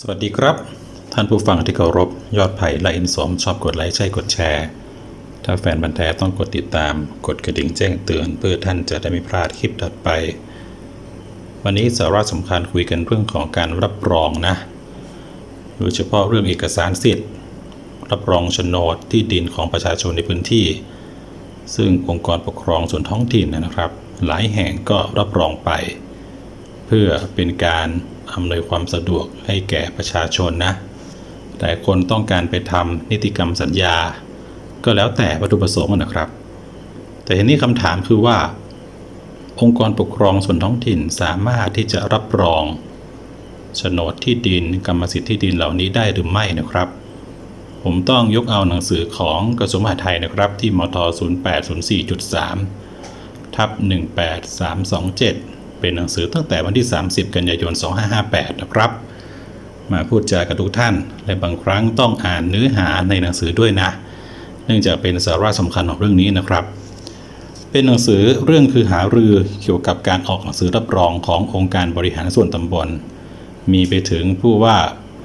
สวัสดีครับ ท่านผู้ฟังที่เคารพ ยอดไผ่และอินสมชอบกดไลค์ใช่กดแชร์ ถ้าแฟนบันแท้ต้องกดติดตาม กดกระดิ่งแจ้งเตือน เพื่อท่านจะได้ไม่พลาดคลิปถัดไป วันนี้สาระสำคัญคุยกันเรื่องของการรับรองนะ โดยเฉพาะเรื่องเอกสารสิทธิ์ รับรองโฉนดที่ดินของประชาชนในพื้นที่ ซึ่งองค์กรปกครองส่วนท้องถิ่นนะครับ หลายแห่งก็รับรองไป เพื่อเป็นการ อำนวยความสะดวกให้แก่ประชาชนนะ แต่คนต้องการไปทำนิติกรรมสัญญา ก็แล้วแต่วัตถุประสงค์นะครับ แต่ทีนี้คำถามคือว่า องค์กรปกครองส่วนท้องถิ่นสามารถที่จะรับรองโฉนดที่ดินกรรมสิทธิ์ที่ดินเหล่านี้ได้หรือไม่นะครับ ผมต้องยกเอาหนังสือของกระทรวงมหาดไทยนะครับ ที่มท 0804.3 ทับ 18327 เป็นหนังสือตั้งแต่วันที่ 30 กันยายน 2558 นะครับ มาพูดจากับทุกท่าน และบางครั้งต้องอ่านเนื้อหาในหนังสือด้วยนะ เนื่องจากเป็นสาระสำคัญของเรื่องนี้นะครับ เป็นหนังสือเรื่องคือหารือเกี่ยวกับการออกหนังสือรับรองขององค์การบริหารส่วนตำบล มีไปถึงผู้ว่า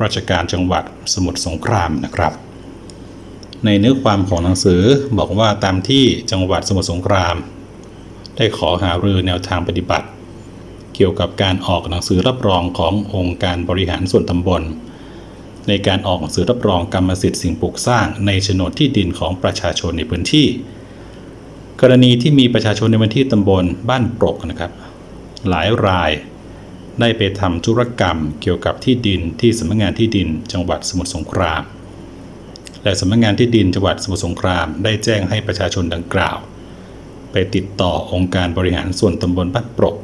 ราชการจังหวัดสมุทรสงครามนะครับ ในเนื้อความของหนังสือบอกว่าตามที่จังหวัดสมุทรสงคราม ได้ขอหารือแนวทางปฏิบัติ กี่ยวกับการออกหนังสือรับรองขององค์การบริหารส่วนตำบล ในการออกหนังสือรับรองกรรมสิทธิ์สิ่งปลูกสร้างในโฉนดที่ดินของประชาชนในพื้นที่ กรณีที่มีประชาชนในพื้นที่ตำบลบ้านปรกนะครับ หลายรายได้ไปทำธุรกรรมเกี่ยวกับที่ดินที่สำนักงานที่ดินจังหวัดสมุทรสงคราม และสำนักงานที่ดินจังหวัดสมุทรสงคราม ได้แจ้งให้ประชาชนดังกล่าว ไปติดต่อองค์การบริหารส่วนตำบลบ้านปรก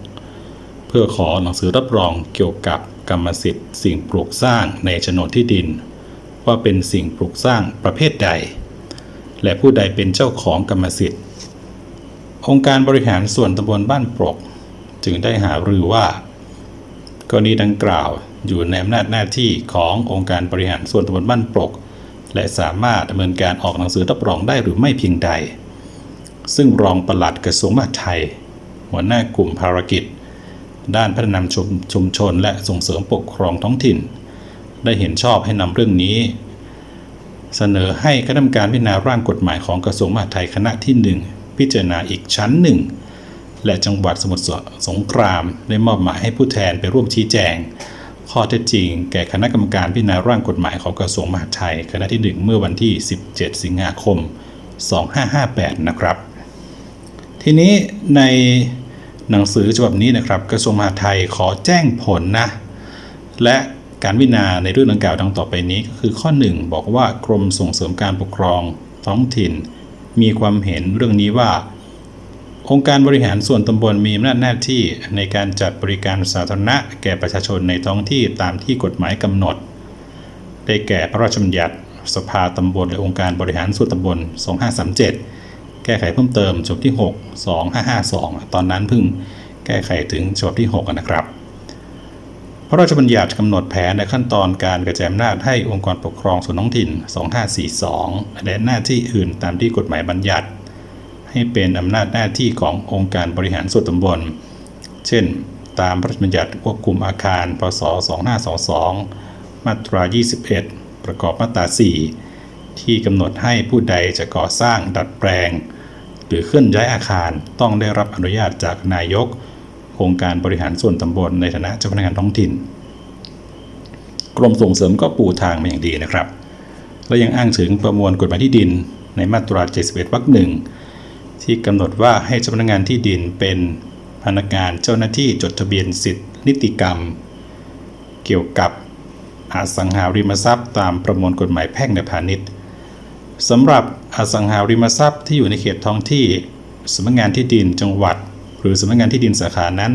พื่อขอหนังสือรับรองเกี่ยวกับกรรมสิทธิ์ สิ่งปลูกสร้างในโฉนดที่ดิน ว่าเป็นสิ่งปลูกสร้างประเภทใด และผู้ใดเป็นเจ้าของกรรมสิทธิ์ องค์การบริหารส่วนตำบลบ้านปรก จึงได้หารือว่า กรณีดังกล่าวอยู่ในอำนาจหน้าที่ขององค์การบริหารส่วนตำบลบ้านปรก และสามารถดำเนินการออกหนังสือรับรองได้หรือไม่เพียงใด ซึ่งรองปลัดกระทรวงมหาดไทย หัวหน้ากลุ่มภารกิจ ด้านพัฒนาชุมชุมชน และส่งเสริมปกครองท้องถิ่น ได้เห็นชอบให้นำเรื่องนี้ เสนอให้คณะกรรมการพิจารณาร่างกฎหมายของกระทรวงมหาดไทยคณะที่ 1 พิจารณาอีกชั้นหนึ่งและจังหวัดสมุทรสงคราม ได้มอบหมายให้ผู้แทนไปร่วมชี้แจง ข้อเท็จจริง แก่คณะกรรมการพิจารณาร่างกฎหมายของกระทรวงมหาดไทยคณะที่ 1 เมื่อวันที่ 17 สิงหาคม 2558 นะครับ ทีนี้ใน หนังสือฉบับนี้นะครับ กระทรวงมหาดไทยขอแจ้งผลนะและการวิจารณาในเรื่องดังกล่าวดังต่อไปนี้ก็คือข้อ 1 บอกว่ากรมส่งเสริมการปกครองท้องถิ่น มีความเห็นเรื่องนี้ว่า องค์การบริหารส่วนตำบลมีอำนาจหน้าที่ในการจัดบริการสาธารณะ แก่ประชาชนในท้องที่ตามที่กฎหมายกำหนด ได้แก่พระราชบัญญัติ สภาตำบลและองค์การบริหารส่วนตำบล 2537 แก้ไขเพิ่มเติมฉบับที่ 6 2552 ตอนนั้นเพิ่งแก้ไขถึงฉบับที่ 6 นะครับ พระราชบัญญัติกำหนดแผนในขั้นตอนการกระจายอำนาจให้องค์กรปกครองส่วนท้องถิ่น 2542 และหน้าที่อื่นตามที่กฎหมายบัญญัติ ให้เป็นอำนาจหน้าที่ขององค์การบริหารส่วนตำบล เช่น ตามพระราชบัญญัติควบคุมอาคาร พศ 2522 มาตรา 21 ประกอบมาตรา 4 ที่กำหนดให้ผู้ใดจะก่อสร้างดัดแปลง หรือเคลื่อนย้ายอาคารต้องได้รับอนุญาตจากนายก องค์การบริหารส่วนตำบลในฐานะเจ้าพนักงานท้องถิ่น กรมส่งเสริมก็ปูทางมาอย่างดีนะครับ และยังอ้างถึงประมวลกฎหมายที่ดินในมาตรา 71วรรคหนึ่งที่กำหนดว่าให้เจ้าพนักงานที่ดินเป็นพนักงานเจ้าหน้าที่จดทะเบียนสิทธินิติกรรม เกี่ยวกับอสังหาริมทรัพย์ตามประมวลกฎหมายแพ่งในพาณิชย์ สำหรับอสังหาริมทรัพย์ที่อยู่ในเขตท้องที่สำนักงานที่ดินจังหวัด หรือสำนักงานที่ดินสาขานั้น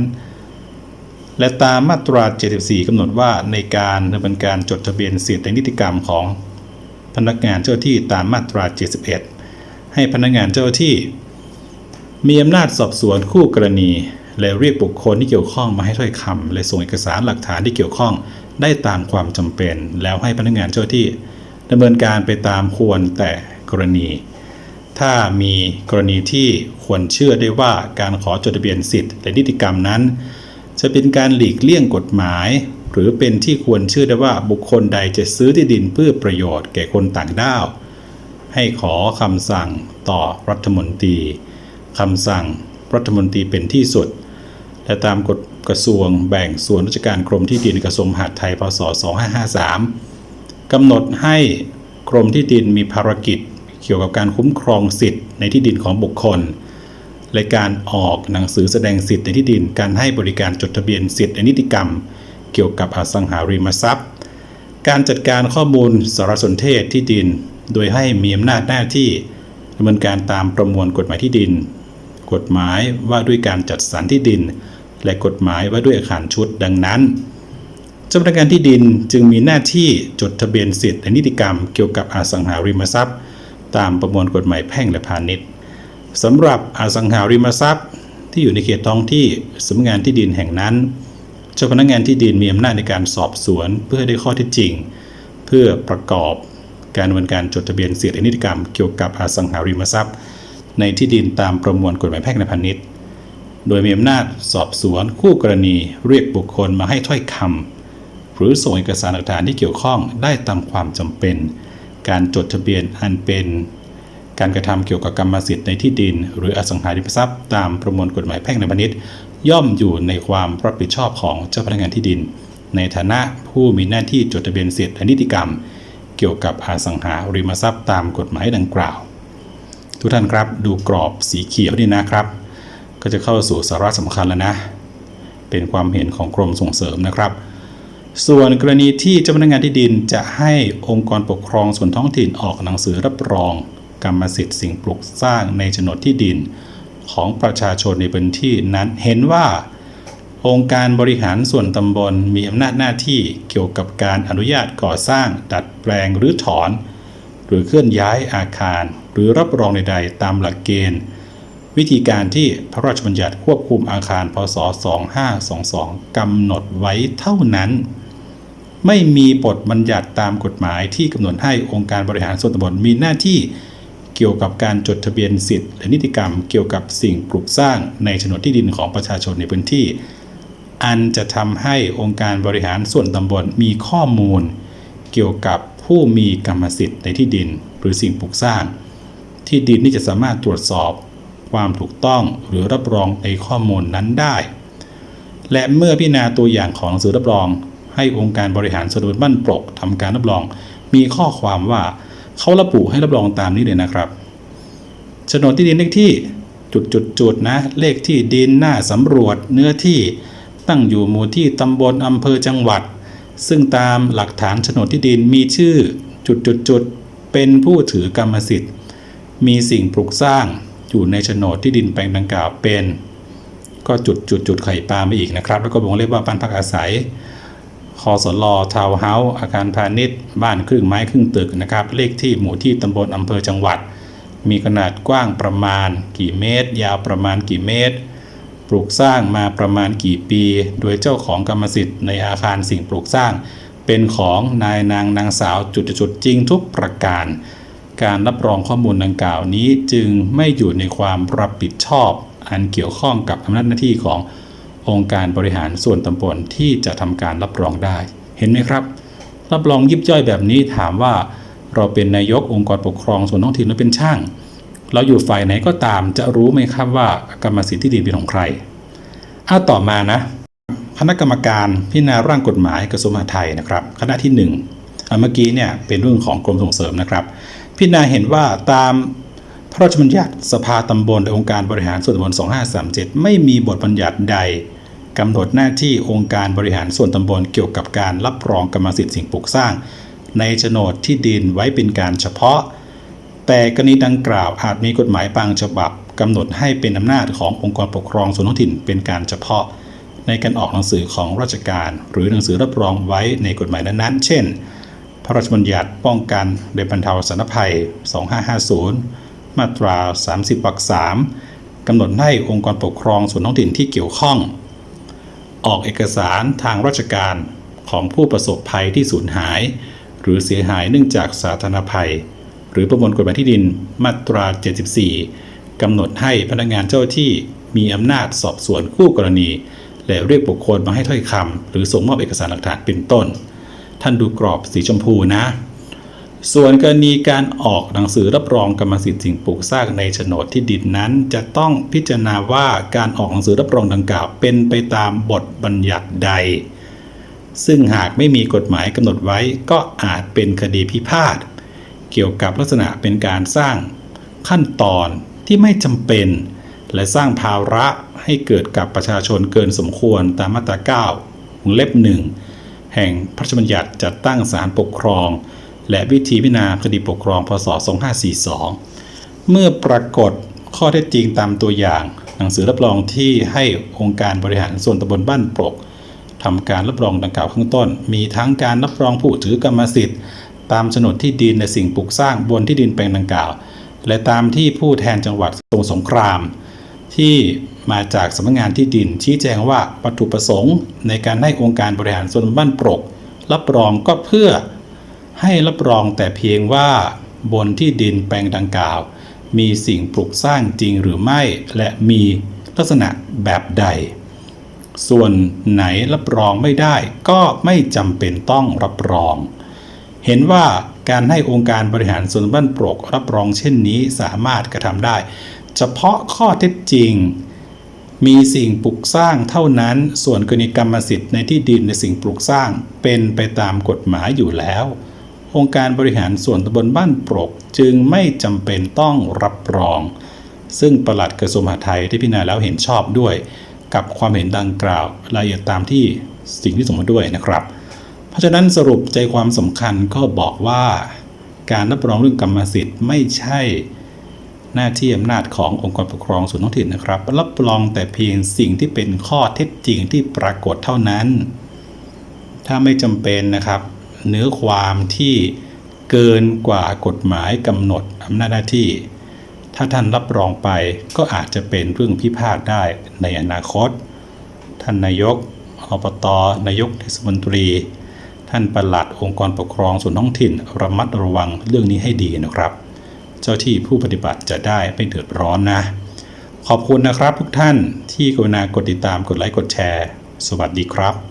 และตามมาตรา 74 กำหนดว่าในการดำเนินการจดทะเบียนสิทธินิติกรรมของพนักงานเจ้าที่ตามมาตรา 71 ให้พนักงานเจ้าที่ มีอำนาจสอบสวนคู่กรณี และเรียกบุคคลที่เกี่ยวข้องมาให้ถ้อยคำและส่งเอกสารหลักฐานที่เกี่ยวข้องได้ตามความจำเป็น แล้วให้พนักงานเจ้าที่ ดำเนินการไปตามควรแต่กรณี ถ้ามีกรณีที่ควรเชื่อได้ว่าการขอจดทะเบียนสิทธิ์และนิติกรรมนั้น จะเป็นการหลีกเลี่ยงกฎหมาย หรือเป็นที่ควรเชื่อได้ว่าบุคคลใดจะซื้อที่ดินเพื่อประโยชน์แก่คนต่างด้าว ให้ขอคำสั่งต่อรัฐมนตรีคำสั่งรัฐมนตรีเป็นที่สุด และตามกฎกระทรวงแบ่งส่วนราชการกรมที่ดินกระทรวงมหาดไทยพศ2553 กำหนดให้กรมที่ดินมีภารกิจ เกี่ยวกับการคุ้มครองสิทธิ์ในที่ดินของบุคคล และการออกหนังสือแสดงสิทธิ์ในที่ดิน การให้บริการจดทะเบียนสิทธิในนิติกรรม เกี่ยวกับอสังหาริมทรัพย์ การจัดการข้อมูลสารสนเทศที่ดิน โดยให้มีอำนาจหน้าที่ดำเนินการตามประมวลกฎหมายที่ดิน กฎหมายว่าด้วยการจัดสรรที่ดิน และกฎหมายว่าด้วยอาคารชุดดังนั้น เจ้าพนักงานที่ดินจึงมีหน้าที่จดทะเบียนสิทธิและนิติกรรมเกี่ยวกับอสังหาริมทรัพย์ ตามประมวลกฎหมายแพ่งและพาณิชย์สำหรับอสังหาริมทรัพย์ ที่อยู่ในเขตท้องที่สำนักงานที่ดินแห่งนั้น เจ้าพนักงานที่ดินมีอำนาจในการสอบสวน เพื่อได้ข้อเท็จจริง เพื่อประกอบการดำเนินการจดทะเบียนสิทธิและนิติกรรมเกี่ยวกับอสังหาริมทรัพย์ ในที่ดินตามประมวลกฎหมายแพ่งและพาณิชย์ โดยมีอำนาจสอบสวนคู่กรณีเรียกบุคคลมาให้ถ้อยคำ หรือส่งเอกสารหลักฐานที่เกี่ยวข้องได้ตามความจำเป็น การจดทะเบียนอันเป็น การกระทำเกี่ยวกับกรรมสิทธิ์ในที่ดิน หรืออสังหาริมทรัพย์ตามประมวลกฎหมายแพ่งและพาณิชย์ย่อมอยู่ในความรับผิดชอบของเจ้าพนักงานที่ดิน ในฐานะผู้มีหน้าที่จดทะเบียนสิทธิและนิติกรรม เกี่ยวกับอสังหาริมทรัพย์ตามกฎหมายดังกล่าว ทุกท่านครับดูกรอบสีเขียวนี่นะครับ ก็จะเข้าสู่สาระสำคัญแล้วนะ เป็นความเห็นของกรมส่งเสริมนะครับ ส่วนกรณีที่เจ้าพนักงานที่ดินจะให้องค์กรปกครองส่วนท้องถิ่นออกหนังสือรับรอง กรรมสิทธิ์สิ่งปลูกสร้างในโฉนดที่ดิน ของประชาชนในพื้นที่นั้นเห็นว่า องค์การบริหารส่วนตำบลมีอำนาจหน้าที่เกี่ยวกับการอนุญาตก่อสร้าง ดัดแปลงหรือถอน หรือเคลื่อนย้ายอาคาร หรือรับรองใดๆ ตามหลักเกณฑ์ วิธีการที่พระราชบัญญัติควบคุมอาคารพศ 2522กำหนดไว้เท่านั้น ไม่มีบทบัญญัติตามกฎหมายที่กำหนดให้องค์การบริหารส่วนตำบลมีหน้าที่เกี่ยวกับการจดทะเบียนสิทธิและนิติกรรมเกี่ยวกับสิ่งปลูกสร้างในโฉนดที่ดินของประชาชนในพื้นที่ อันจะทำให้องค์การบริหารส่วนตำบลมีข้อมูล เกี่ยวกับผู้มีกรรมสิทธิ์ในที่ดิน หรือสิ่งปลูกสร้าง ที่ดินนี่จะสามารถตรวจสอบความถูกต้องหรือรับรองในข้อมูลนั้นได้ และเมื่อพิจารณาตัวอย่างของหนังสือรับรอง ให้องค์การบริหารส่วนบ้านปลกทำการรับรอง มีข้อความว่าเขาระบุให้รับรองตามนี้เลยนะครับโฉนดที่ดินเลขที่จุดจุดจุดนะ เลขที่ดินหน้าสำรวจเนื้อที่ตั้งอยู่หมู่ที่ตำบลอำเภอจังหวัด ซึ่งตามหลักฐานโฉนดที่ดินมีชื่อจุดจุดจุดเป็นผู้ถือกรรมสิทธิ์ มีสิ่งปลูกสร้างอยู่ในโฉนดที่ดินแปลงดังกล่าวเป็น ก็จุดจุดจุดไข่ปลามาอีกนะครับ แล้วก็วงเล็บว่าบ้านพักอาศัย คอสลอทาวเฮาส์อาคารพาณิชย์ บ้านครึ่งไม้ครึ่งตึกนะครับ เลขที่หมู่ที่ตำบลอำเภอจังหวัด มีขนาดกว้างประมาณกี่เมตร ยาวประมาณกี่เมตร ปลูกสร้างมาประมาณกี่ปี โดยเจ้าของกรรมสิทธิ์ในอาคารสิ่งปลูกสร้าง เป็นของนายนางนางสาวจุดๆๆจริงทุกประการ การรับรองข้อมูลดังกล่าวนี้จึงไม่อยู่ในความรับผิดชอบ อันเกี่ยวข้องกับอำนาจหน้าที่ของ องค์การบริหารส่วนตำบลที่จะทำการรับรองได้ เห็นไหมครับ รับรองยิบย่อยแบบนี้ถามว่า เราเป็นนายกองค์กรปกครองส่วนท้องถิ่นหรือเป็นช่าง เราอยู่ฝ่ายไหนก็ตามจะรู้ไหมครับว่ากรรมสิทธิ์ที่ดินเป็นของใครเอาต่อมานะคณะกรรมการพิจารณาร่างกฎหมายกระทรวงมหาดไทยนะครับคณะที่1นึ่งเมื่อกี้เนี่ยเป็นเรื่องของกรมส่งเสริมนะครับ พิจารณาเห็นว่าตาม พระราชบัญญัติสภาตำบลและองค์การบริหารส่วนตำบล 2537 ไม่มีบทบัญญัติใดกำหนดหน้าที่องค์การบริหารส่วนตำบลเกี่ยวกับการรับรองกรรมสิทธิ์สิ่งปลูกสร้าง ในโฉนดที่ดินไว้เป็นการเฉพาะ แต่กรณีดังกล่าวอาจมีกฎหมายบางฉบับกำหนดให้เป็นอำนาจขององค์กรปกครองส่วนท้องถิ่นเป็นการเฉพาะ ในการออกหนังสือของราชการ หรือหนังสือรับรองไว้ในกฎหมายนั้นๆ เช่น พระราชบัญญัติป้องกันและบรรเทาสาธารณภัย 2550 มาตรา 30วรรค3กำหนดให้องค์กรปกครองส่วนท้องถิ่นที่เกี่ยวข้อง ออกเอกสารทางราชการของผู้ประสบภัยที่สูญหาย หรือเสียหายเนื่องจากสาธารณภัย หรือประมวลกฎหมายที่ดินมาตรา 74 กำหนดให้พนักงานเจ้าที่มีอำนาจสอบสวนคู่กรณี และเรียกบุคคลมาให้ถ้อยคำหรือส่งมอบเอกสารหลักฐานเป็นต้น ท่านดูกรอบสีชมพูนะ ส่วนกรณีการออกหนังสือรับรองกรรมสิทธิ์สิ่งปลูกสร้างในโฉนดที่ดินนั้น จะต้องพิจารณาว่าการออกหนังสือรับรองดังกล่าว เป็นไปตามบทบัญญัติใด ซึ่งหากไม่มีกฎหมายกำหนดไว้ก็อาจเป็นคดีพิพาทเกี่ยวกับลักษณะเป็นการสร้างขั้นตอนที่ไม่จำเป็น และสร้างภาระให้เกิดกับประชาชนเกินสมควรตามมาตรา9วงเล็บหนึ่งแห่งพระราชบัญญัติจัดตั้งศาลปกครอง และวิธีพิจารณาคดีปกครองพศ 2542 เมื่อปรากฏข้อเท็จจริงตามตัวอย่าง หนังสือรับรองที่ให้องค์การบริหารส่วนตำบลบ้านปลกทำการรับรองดังกล่าวข้างต้น มีทั้งการรับรองผู้ถือกรรมสิทธิ์ ตามโฉนดที่ดินในสิ่งปลูกสร้างบนที่ดินแปลงดังกล่าว และตามที่ผู้แทนจังหวัดสมุทรสงคราม ที่มาจากสำนักงานที่ดิน ชี้แจงว่าวัตถุประสงค์ ในการให้องค์การบริหารส่วนตำบลบ้านปลกรับรองก็เพื่อ ให้รับรองแต่เพียงว่า บนที่ดินแปลงดังกล่าว มีสิ่งปลูกสร้างจริงหรือไม่และมีลักษณะแบบใด ส่วนไหนรับรองไม่ได้ก็ไม่จำเป็นต้องรับรอง เห็นว่าการให้องค์การบริหารส่วนบ้านโปรกรับรองเช่นนี้สามารถกระทำได้ เฉพาะข้อเท็จจริง มีสิ่งปลูกสร้างเท่านั้น ส่วนกรณีกรรมสิทธิ์ในที่ดินในสิ่งปลูกสร้างเป็นไปตามกฎหมายอยู่แล้ว องค์การบริหารส่วนตำบลบ้านโปรก จึงไม่จำเป็นต้องรับรอง ซึ่งปลัดกระทรวงมหาดไทยได้พิจารณาแล้วเห็นชอบด้วย กับความเห็นดังกล่าวรายละเอียดตามที่สิ่งที่ส่งมาด้วยนะครับ เพราะฉะนั้นสรุปใจความสำคัญก็บอกว่า การรับรองเรื่องกรรมสิทธิ์ไม่ใช่หน้าที่อำนาจขององค์กรปกครองส่วนท้องถิ่นนะครับ รับรองแต่เพียงสิ่งที่เป็นข้อเท็จจริงที่ปรากฏเท่านั้น ถ้าไม่จำเป็นนะครับ เนื้อความที่เกินกว่ากฎหมายกำหนดอำนาจหน้าที่ ถ้าท่านรับรองไปก็อาจจะเป็นเรื่องพิพาทได้ในอนาคต ท่านนายกอบตนายกเทศมนตรี ท่านประหลัดองค์กรปกครองส่วนท้องถิ่นระมัดระวังเรื่องนี้ให้ดีนะครับ เจ้าที่ผู้ปฏิบัติจะได้ไม่เดือดร้อนนะ ขอบคุณนะครับทุกท่านที่กรุณากดติดตามกดไลค์กดแชร์ สวัสดีครับ